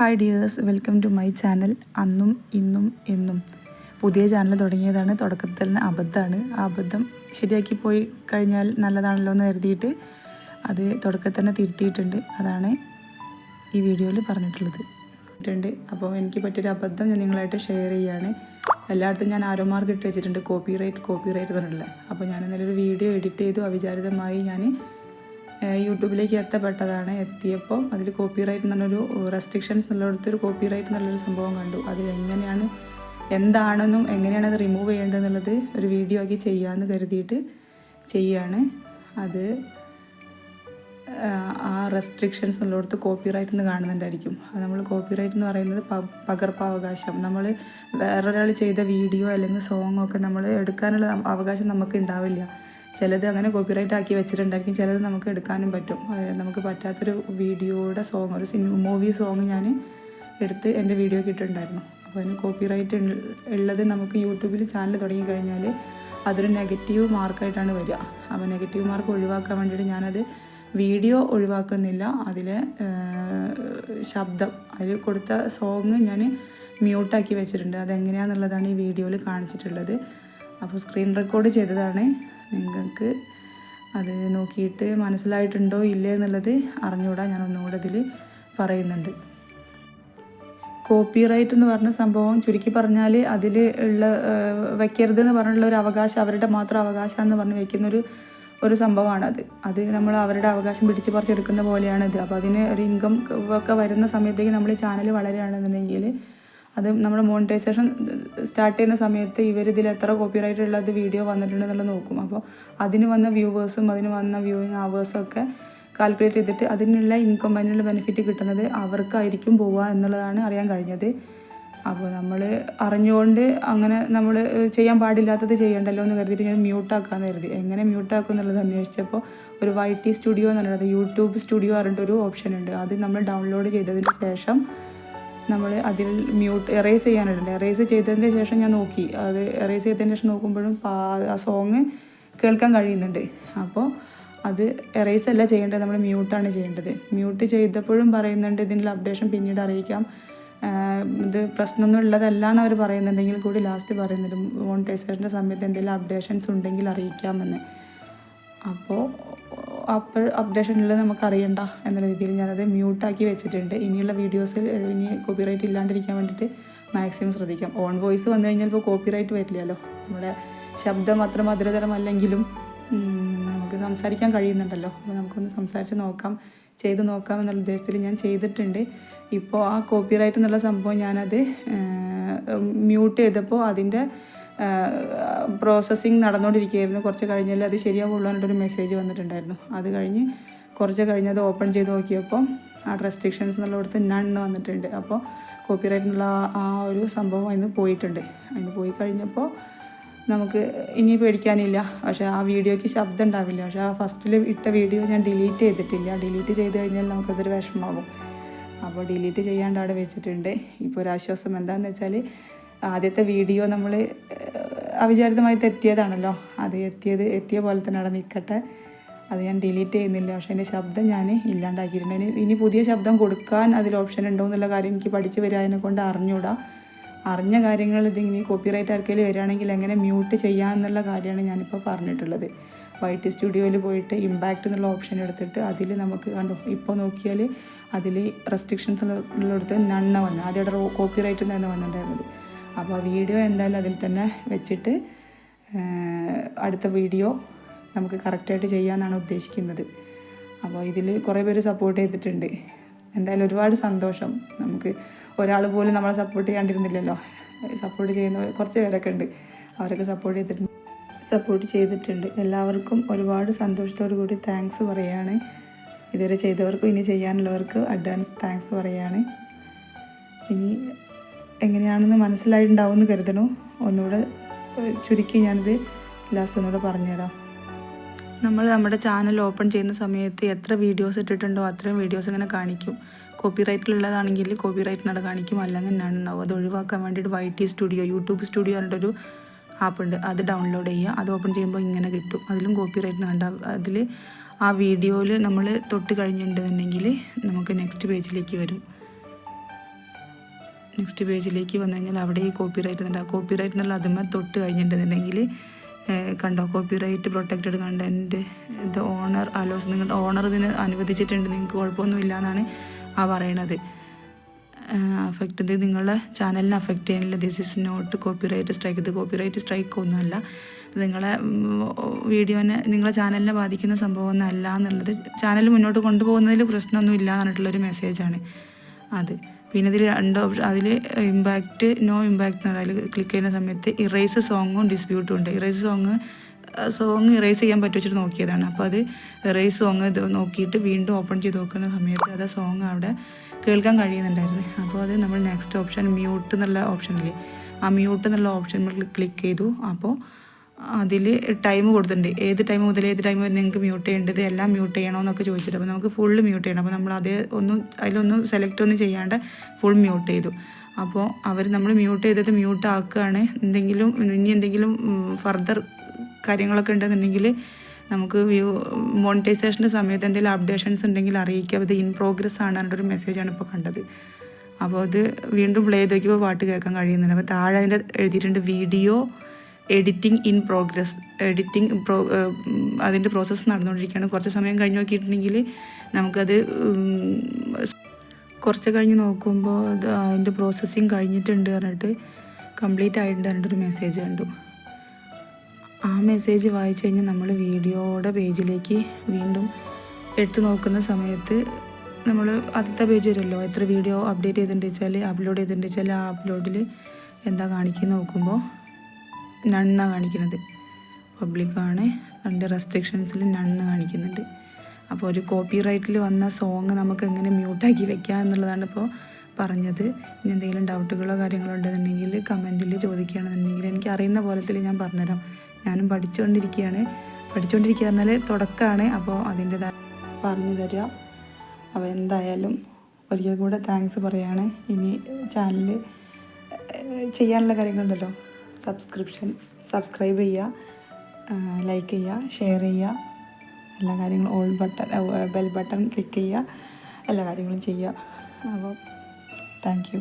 Hi dears welcome to my channel. അന്നും ഇന്നും എന്നും. പുതിയ ചാനൽ തുടങ്ങിയതാണ്. തുടക്കത്തിൽ തന്നെ അബദ്ധമാണ്. ആ അബദ്ധം ശരിയാക്കി പോയി കഴിഞ്ഞാൽ നല്ലതാണല്ലോ എന്ന് കരുതിയിട്ട് അത് തുടക്കത്തിൽ തന്നെ തിരുത്തിയിട്ടുണ്ട്. അതാണ് ഈ വീഡിയോയിൽ പറഞ്ഞിട്ടുള്ളത്. അപ്പോൾ എനിക്ക് പറ്റിയൊരു അബദ്ധം ഞാൻ നിങ്ങളായിട്ട് ഷെയർ ചെയ്യുകയാണ് എല്ലായിടത്തും ഞാൻ ആരോ മാർക്ക് ഇട്ട് വെച്ചിട്ടുണ്ട്. കോപ്പി റൈറ്റ് കോപ്പി റൈറ്റ് പറഞ്ഞിട്ടുള്ളത് അപ്പോൾ ഞാൻ ഇന്നലെ ഒരു വീഡിയോ എഡിറ്റ് ചെയ്തു. അവിചാരിതമായി ഞാൻ യൂട്യൂബിലേക്ക് എത്തപ്പെട്ടതാണ്. എത്തിയപ്പോൾ അതിൽ കോപ്പി റൈറ്റ് എന്നുള്ളൊരു റെസ്ട്രിക്ഷൻസ് എന്നുള്ളിടത്തൊരു കോപ്പി റൈറ്റ് എന്നുള്ളൊരു സംഭവം കണ്ടു. അത് എങ്ങനെയാണ് എന്താണെന്നും എങ്ങനെയാണ് അത് റിമൂവ് ചെയ്യേണ്ടതെന്നുള്ളത് ഒരു വീഡിയോ ആക്കി ചെയ്യാമെന്ന് കരുതിയിട്ട് ചെയ്യാണ്. അത് ആ റെസ്ട്രിക്ഷൻസ് ഉള്ളിടത്ത് കോപ്പി റൈറ്റ് എന്ന് കാണുന്നുണ്ടായിരിക്കും. അത് നമ്മൾ കോപ്പി റൈറ്റ് എന്ന് പറയുന്നത് പകർപ്പവകാശം. നമ്മൾ വേറൊരാൾ ചെയ്ത വീഡിയോ അല്ലെങ്കിൽ സോങ്ങോ ഒക്കെ നമ്മൾ എടുക്കാനുള്ള അവകാശം നമുക്ക് ഉണ്ടാവില്ല. ചിലത് അങ്ങനെ കോപ്പിറൈറ്റ് ആക്കി വെച്ചിട്ടുണ്ടായിരിക്കും ചിലത് നമുക്ക് എടുക്കാനും പറ്റും. നമുക്ക് പറ്റാത്തൊരു വീഡിയോയുടെ സോങ് ഒരു സിനിമ മൂവി സോങ് ഞാൻ എടുത്ത് എന്റെ വീഡിയോ ഇട്ടിട്ടുണ്ടായിരുന്നു. അപ്പോൾ അതിന് കോപ്പിറൈറ്റ് ഉള്ളത് നമുക്ക് യൂട്യൂബിൽ ചാനൽ തുടങ്ങി കഴിഞ്ഞാൽ അതൊരു നെഗറ്റീവ് മാർക്കായിട്ടാണ് വരിക. അപ്പോൾ നെഗറ്റീവ് മാർക്ക് ഒഴിവാക്കാൻ വേണ്ടിയിട്ട് ഞാനത് വീഡിയോ ഒഴിവാക്കുന്നില്ല. അതിലെ ശബ്ദം അതിൽ കൊടുത്ത സോങ് ഞാൻ മ്യൂട്ടാക്കി വെച്ചിട്ടുണ്ട്. അതെങ്ങനെയാണെന്നുള്ളതാണ് ഈ വീഡിയോയിൽ കാണിച്ചിട്ടുള്ളത്. അപ്പോൾ സ്ക്രീൻ റെക്കോർഡ് ചെയ്തതാണ്. നിങ്ങൾക്ക് അത് നോക്കിയിട്ട് മനസ്സിലായിട്ടുണ്ടോ ഇല്ലേ എന്നുള്ളത് അറിഞ്ഞുകൂടാ. ഞാൻ ഒന്നുകൂടെ ഇതിൽ പറയുന്നുണ്ട്. കോപ്പിറൈറ്റ് എന്ന് പറഞ്ഞ സംഭവം ചുരുക്കി പറഞ്ഞാൽ അതിൽ ഉള്ള വയ്ക്കരുത് എന്ന് പറഞ്ഞുള്ള ഒരു അവകാശം അവരുടെ മാത്രം അവകാശമാണെന്ന് പറഞ്ഞ് വയ്ക്കുന്നൊരു ഒരു സംഭവമാണത് അത്. നമ്മൾ അവരുടെ അവകാശം പിടിച്ച് പറിച്ചെടുക്കുന്ന പോലെയാണിത്. അപ്പോൾ അതിന് ഒരു ഇൻകം ഒക്കെ വരുന്ന സമയത്തേക്ക് നമ്മൾ ചാനൽ വളരുകയാണെന്നുണ്ടെങ്കിൽ അത് നമ്മുടെ മോണിറ്റൈസേഷൻ സ്റ്റാർട്ട് ചെയ്യുന്ന സമയത്ത് ഇവർ ഇതിൽ എത്ര കോപ്പിറൈറ്റ് ഉള്ളത് വീഡിയോ വന്നിട്ടുണ്ടെന്നുള്ളത് നോക്കും. അപ്പോൾ അതിന് വന്ന വ്യൂവേഴ്സും അതിന് വന്ന വ്യൂയിങ് അവേഴ്സും ഒക്കെ കാൽക്കുലേറ്റ് ചെയ്തിട്ട് അതിനുള്ള ഇൻകം അതിനുള്ള ബെനിഫിറ്റ് കിട്ടുന്നത് അവർക്കായിരിക്കും പോവുക എന്നുള്ളതാണ് അറിയാൻ കഴിഞ്ഞത്. അപ്പോൾ നമ്മൾ അറിഞ്ഞുകൊണ്ട് അങ്ങനെ നമ്മൾ ചെയ്യാൻ പാടില്ലാത്തത് ചെയ്യണ്ടല്ലോ എന്ന് കരുതിയിട്ട് ഞാൻ മ്യൂട്ടാക്കാന്ന് കരുതി. എങ്ങനെ മ്യൂട്ടാക്കും എന്നുള്ളത് അന്വേഷിച്ചപ്പോൾ ഒരു വൈ ടി സ്റ്റുഡിയോ എന്നുള്ളത് യൂട്യൂബ് സ്റ്റുഡിയോ പറഞ്ഞിട്ടൊരു ഓപ്ഷൻ ഉണ്ട്. അത് നമ്മൾ ഡൗൺലോഡ് ചെയ്തതിന് ശേഷം നമ്മൾ അതിൽ മ്യൂട്ട് എറേസ് ചെയ്യാനുണ്ട്. എറേസ് ചെയ്തതിന് ശേഷം ഞാൻ നോക്കി. അത് എറേസ് ചെയ്തതിന് ശേഷം നോക്കുമ്പോഴും ആ സോങ് കേൾക്കാൻ കഴിയുന്നുണ്ട്. അപ്പോൾ അത് എറേസ് അല്ല ചെയ്യേണ്ടത്. നമ്മൾ മ്യൂട്ടാണ് ചെയ്യേണ്ടത്. മ്യൂട്ട് ചെയ്തപ്പോഴും പറയുന്നുണ്ട് ഇതിന്റെ അപ്ഡേഷൻ പിന്നീട് അറിയിക്കാം. ഇത് പ്രശ്നമൊന്നും ഉള്ളതല്ല എന്ന് അവർ പറയുന്നുണ്ടെങ്കിൽ കൂടി ലാസ്റ്റ് പറയുന്നുണ്ട് മോണിറ്റൈസേഷന്റെ സമയത്ത് എന്തെങ്കിലും അപ്ഡേഷൻസ് ഉണ്ടെങ്കിൽ അറിയിക്കാമെന്ന്. അപ്പോൾ അപ്പോൾ ഉള്ളത് നമുക്ക് അറിയണ്ട എന്ന രീതിയിൽ ഞാനത് മ്യൂട്ടാക്കി വെച്ചിട്ടുണ്ട്. ഇനിയുള്ള വീഡിയോസിൽ ഇനി കോപ്പിറൈറ്റ് ഇല്ലാണ്ടിരിക്കാൻ വേണ്ടിയിട്ട് മാക്സിമം ശ്രദ്ധിക്കാം. ഓൺ വോയിസ് വന്നു കഴിഞ്ഞാൽ ഇപ്പോൾ കോപ്പിറൈറ്റ് വരില്ലല്ലോ. നമ്മുടെ ശബ്ദം അത്ര മധുരതരമല്ലെങ്കിലും നമുക്ക് സംസാരിക്കാൻ കഴിയുന്നുണ്ടല്ലോ. അപ്പോൾ നമുക്കൊന്ന് സംസാരിച്ച് നോക്കാം ചെയ്ത് നോക്കാം എന്നുള്ള ഉദ്ദേശത്തിൽ ഞാൻ ചെയ്തിട്ടുണ്ട്. ഇപ്പോൾ ആ കോപ്പിറൈറ്റ് എന്നുള്ള സംഭവം ഞാനത് മ്യൂട്ട് ചെയ്തപ്പോൾ അതിന്റെ പ്രോസസ്സിങ് നടന്നുകൊണ്ടിരിക്കുകയായിരുന്നു കുറച്ച് കഴിഞ്ഞാൽ അത് ശരിയാവുള്ളൂ എന്നിട്ടൊരു മെസ്സേജ് വന്നിട്ടുണ്ടായിരുന്നു. അത് കഴിഞ്ഞ് കുറച്ച് കഴിഞ്ഞ് അത് ഓപ്പൺ ചെയ്ത് നോക്കിയപ്പോൾ ആ റെസ്ട്രിക്ഷൻസ് എന്നുള്ളിടത്ത് നൺ എന്ന് വന്നിട്ടുണ്ട്. അപ്പോൾ കോപ്പിറൈറ്റ് എന്നുള്ള ആ ഒരു സംഭവം അതിന് പോയിട്ടുണ്ട്. അതിന് പോയി കഴിഞ്ഞപ്പോൾ നമുക്ക് ഇനി പേടിക്കാനില്ല. പക്ഷേ ആ വീഡിയോയ്ക്ക് ശബ്ദം ഉണ്ടാവില്ല. പക്ഷേ ആ ഫസ്റ്റിൽ ഇട്ട വീഡിയോ ഞാൻ ഡിലീറ്റ് ചെയ്തിട്ടില്ല. ഡിലീറ്റ് ചെയ്ത് കഴിഞ്ഞാൽ നമുക്കതൊരു വിഷമമാകും അപ്പോൾ ഡിലീറ്റ് ചെയ്യാണ്ട് അവിടെ വെച്ചിട്ടുണ്ട്. ഇപ്പോൾ ഒരു ആശ്വാസം എന്താണെന്ന് വെച്ചാൽ ആദ്യത്തെ വീഡിയോ നമ്മൾ അവിചാരിതമായിട്ട് എത്തിയതാണല്ലോ. അത് എത്തിയത് എത്തിയ പോലെ തന്നെ അവിടെ നിൽക്കട്ടെ. അത് ഞാൻ ഡിലീറ്റ് ചെയ്യുന്നില്ല. പക്ഷേ എന്റെ ശബ്ദം ഞാൻ ഇല്ലാണ്ടാക്കിയിട്ടുണ്ട്. ഇനി ഇനി പുതിയ ശബ്ദം കൊടുക്കാൻ അതിൽ ഓപ്ഷൻ ഉണ്ടോ എന്നുള്ള കാര്യം എനിക്ക് പഠിച്ചു വരാതിനെ കൊണ്ട് അറിഞ്ഞൂടാ. അറിഞ്ഞ കാര്യങ്ങൾ ഇതിങ്ങനെ കോപ്പിറൈറ്റ് ആർക്കെങ്കിലും വരികയാണെങ്കിൽ എങ്ങനെ മ്യൂട്ട് ചെയ്യാം എന്നുള്ള കാര്യമാണ് ഞാനിപ്പോൾ പറഞ്ഞിട്ടുള്ളത്. വൈറ്റ് സ്റ്റുഡിയോയിൽ പോയിട്ട് ഇമ്പാക്റ്റ് എന്നുള്ള ഓപ്ഷൻ എടുത്തിട്ട് അതിൽ നമുക്ക് കണ്ടു ഇപ്പോൾ നോക്കിയാൽ അതിൽ റെസ്ട്രിക്ഷൻസ് ഉള്ളിടത്ത് നണ്ണ വന്നത് ആദ്യം കോപ്പിറൈറ്റ് തന്നെ വന്നിട്ടുണ്ടായിരുന്നത്. അപ്പോൾ വീഡിയോ എന്തായാലും അതിൽ തന്നെ വെച്ചിട്ട് അടുത്ത വീഡിയോ നമുക്ക് കറക്റ്റായിട്ട് ചെയ്യാമെന്നാണ് ഉദ്ദേശിക്കുന്നത്. അപ്പോൾ ഇതിൽ കുറേ പേര് സപ്പോർട്ട് ചെയ്തിട്ടുണ്ട്. എന്തായാലും ഒരുപാട് സന്തോഷം. നമുക്ക് ഒരാൾ പോലും നമ്മളെ സപ്പോർട്ട് ചെയ്യാണ്ടിരുന്നില്ലല്ലോ. സപ്പോർട്ട് ചെയ്യുന്ന കുറച്ച് പേരൊക്കെ ഉണ്ട്. അവരൊക്കെ സപ്പോർട്ട് ചെയ്തിട്ടുണ്ട്. സപ്പോർട്ട് ചെയ്തിട്ടുണ്ട്. എല്ലാവർക്കും ഒരുപാട് സന്തോഷത്തോടു കൂടി താങ്ക്സ് പറയുകയാണ് ഇതുവരെ ചെയ്തവർക്കും ഇനി ചെയ്യാനുള്ളവർക്ക് അഡ്വാൻസ് താങ്ക്സ് പറയുകയാണ് ഇനി എങ്ങനെയാണെന്ന് മനസ്സിലായിട്ടുണ്ടാവും എന്ന് കരുതണു. ഒന്നുകൂടെ ചുരുക്കി ഞാനിത് ലാസ്റ്റ് ഒന്നുകൂടെ പറഞ്ഞുതരാം. നമ്മൾ നമ്മുടെ ചാനൽ ഓപ്പൺ ചെയ്യുന്ന സമയത്ത് എത്ര വീഡിയോസ് ഇട്ടിട്ടുണ്ടോ അത്രയും വീഡിയോസ് ഇങ്ങനെ കാണിക്കും. കോപ്പി റൈറ്റിലുള്ളതാണെങ്കിൽ കോപ്പി റൈറ്റിനോട് കാണിക്കും. അല്ലെങ്കിൽ ഉണ്ടാവും അത് ഒഴിവാക്കാൻ വേണ്ടിയിട്ട് Y T studio YouTube studio app ഉണ്ട്. അത് ഡൗൺലോഡ് ചെയ്യുക. അത് ഓപ്പൺ ചെയ്യുമ്പോൾ ഇങ്ങനെ കിട്ടും. അതിലും കോപ്പി റൈറ്റ് കണ്ട അതിൽ ആ വീഡിയോയിൽ നമ്മൾ തൊട്ട് കഴിഞ്ഞിട്ടുണ്ടെന്നുണ്ടെങ്കിൽ നമുക്ക് നെക്സ്റ്റ് പേജിലേക്ക് വരും. നെക്സ്റ്റ് പേജിലേക്ക് വന്നു കഴിഞ്ഞാൽ അവിടെ ഈ കോപ്പി റൈറ്റ് ഉണ്ട്. ആ കോപ്പി റൈറ്റ് എന്നുള്ള അതിമ തൊട്ട് കഴിഞ്ഞിട്ടുണ്ടെങ്കിൽ കണ്ടോ? കോപ്പി റൈറ്റ് പ്രൊട്ടക്റ്റഡ് കണ്ടന്റ് ഇത് ഓണർ അലോസ് നിങ്ങൾ ഓണർ ഇതിന് അനുവദിച്ചിട്ടുണ്ട്. നിങ്ങൾക്ക് കുഴപ്പമൊന്നുമില്ല എന്നാണ് ആ പറയണത്. അഫക്റ്റ് ഇത് നിങ്ങളുടെ ചാനലിനെ അഫക്റ്റ് ചെയ്യാനില്ല. This is not copyright strike ഇത് കോപ്പി റൈറ്റ് സ്ട്രൈക്ക് ഒന്നുമല്ല. നിങ്ങളെ വീഡിയോനെ നിങ്ങളെ ചാനലിനെ ബാധിക്കുന്ന സംഭവം ഒന്നല്ല എന്നുള്ളത് ചാനൽ മുന്നോട്ട് കൊണ്ടുപോകുന്നതിൽ പ്രശ്നമൊന്നും ഇല്ല എന്നിട്ടുള്ളൊരു മെസ്സേജാണ് അത്. പിന്നെ ഇതിൽ രണ്ട് ഓപ്ഷൻ അതിൽ ഇമ്പാക്റ്റ് നോ ഇമ്പാക്റ്റ് എന്ന് അതിൽ ക്ലിക്ക് ചെയ്യുന്ന സമയത്ത് ഇറേസ് സോങ്ങും ഡിസ്പ്യൂട്ടും ഉണ്ട്. ഇറേസ് സോങ് സോങ് ഇറേസ് ചെയ്യാൻ പറ്റും വെച്ചിട്ട് നോക്കിയതാണ്. അപ്പോൾ അത് ഇറേസ് സോങ് ഇത് നോക്കിയിട്ട് വീണ്ടും ഓപ്പൺ ചെയ്ത് നോക്കുന്ന സമയത്ത് അത് സോങ് അവിടെ കേൾക്കാൻ കഴിയുന്നുണ്ടായിരുന്നു. അപ്പോൾ അത് നമ്മൾ നെക്സ്റ്റ് ഓപ്ഷൻ മ്യൂട്ട് എന്നുള്ള ഓപ്ഷനില്ലേ ആ മ്യൂട്ട് എന്നുള്ള ഓപ്ഷൻ ക്ലിക്ക് ചെയ്തു. അപ്പോൾ അതിൽ ടൈം കൊടുത്തിട്ടുണ്ട്. ഏത് ടൈം മുതൽ ഏത് ടൈം വരെ നിങ്ങൾക്ക് മ്യൂട്ട് ചെയ്യേണ്ടത് എല്ലാം മ്യൂട്ട് ചെയ്യണമെന്നൊക്കെ ചോദിച്ചിട്ട് അപ്പോൾ നമുക്ക് ഫുള്ള് മ്യൂട്ട് ചെയ്യണം. അപ്പോൾ നമ്മൾ അതേ ഒന്നും അതിലൊന്നും സെലക്ട് ഒന്നും ചെയ്യാണ്ട് ഫുൾ മ്യൂട്ട് ചെയ്തു. അപ്പോൾ അവർ നമ്മൾ മ്യൂട്ട് ചെയ്തത് മ്യൂട്ട് ആക്കുകയാണ്. എന്തെങ്കിലും ഇനി എന്തെങ്കിലും ഫർദർ കാര്യങ്ങളൊക്കെ ഉണ്ടെന്നുണ്ടെങ്കിൽ നമുക്ക് വ്യൂ മോണിറ്റൈസേഷന്റെ സമയത്ത് എന്തെങ്കിലും അപ്ഡേഷൻസ് ഉണ്ടെങ്കിൽ അറിയിക്കുക. അത് ഇൻ പ്രോഗ്രസ് ആണ് എന്നൊരു മെസ്സേജാണ് ഇപ്പോൾ കണ്ടത്. അപ്പോൾ അത് വീണ്ടും പ്ലേ ചെയ്ത് നോക്കിയപ്പോൾ പാട്ട് കേൾക്കാൻ കഴിയുന്നില്ല. അപ്പോൾ താഴെ അതിന്റെ എഴുതിയിട്ടുണ്ട് video editing in progress editing pro അതിന്റെ പ്രോസസ്സ് നടന്നുകൊണ്ടിരിക്കുകയാണ്. കുറച്ച് സമയം കഴിഞ്ഞ് നോക്കിയിട്ടുണ്ടെങ്കിൽ നമുക്കത് കുറച്ച് കഴിഞ്ഞ് നോക്കുമ്പോൾ അത് അതിന്റെ പ്രോസസ്സിങ് കഴിഞ്ഞിട്ടുണ്ട് പറഞ്ഞിട്ട് കംപ്ലീറ്റ് ആയിട്ടുണ്ട് പറഞ്ഞിട്ടൊരു മെസ്സേജ് കണ്ടു. ആ മെസ്സേജ് വായിച്ചു കഴിഞ്ഞാൽ നമ്മൾ വീഡിയോയുടെ പേജിലേക്ക് വീണ്ടും എടുത്തു നോക്കുന്ന സമയത്ത് നമ്മൾ ആദ്യത്തെ പേജ് വരുമല്ലോ. എത്ര വീഡിയോ അപ്ഡേറ്റ് ചെയ്തിട്ടുണ്ട് വെച്ചാൽ അപ്ലോഡ് ചെയ്തിട്ടുണ്ട് വെച്ചാൽ ആ അപ്ലോഡിൽ എന്താ കാണിക്കുന്നത് നോക്കുമ്പോൾ നണ്ണ കാണിക്കുന്നത്. പബ്ലിക്കാണ് അതിന്റെ റെസ്ട്രിക്ഷൻസിൽ നണ്ണ് കാണിക്കുന്നുണ്ട്. അപ്പോൾ ഒരു കോപ്പി റൈറ്റിൽ വന്ന സോങ് നമുക്ക് എങ്ങനെ മ്യൂട്ടാക്കി വെക്കാം എന്നുള്ളതാണ് ഇപ്പോൾ പറഞ്ഞത്. ഇനി എന്തെങ്കിലും ഡൗട്ടുകളോ കാര്യങ്ങളോ ഉണ്ടെന്നുണ്ടെങ്കിൽ കമന്റിൽ ചോദിക്കുകയാണെന്നുണ്ടെങ്കിൽ എനിക്ക് അറിയുന്ന പോലത്തിൽ ഞാൻ പറഞ്ഞുതരാം. ഞാനും പഠിച്ചുകൊണ്ടിരിക്കുകയാണ്. പഠിച്ചുകൊണ്ടിരിക്കുക പറഞ്ഞാൽ തുടക്കമാണ്. അപ്പോൾ അതിന്റെതായ പറഞ്ഞു തരിക അപ്പോൾ എന്തായാലും ഒരിക്കൽ കൂടെ താങ്ക്സ് പറയുകയാണ് ഇനി ചാനൽ ചെയ്യാനുള്ള കാര്യങ്ങളുണ്ടല്ലോ. സബ്സ്ക്രിപ്ഷൻ സബ്സ്ക്രൈബ് ചെയ്യുക ലൈക്ക് ചെയ്യുക ഷെയർ ചെയ്യുക എല്ലാ കാര്യങ്ങളും all button bell button click ചെയ്യുക എല്ലാ കാര്യങ്ങളും ചെയ്യുക. അപ്പോൾ താങ്ക് യു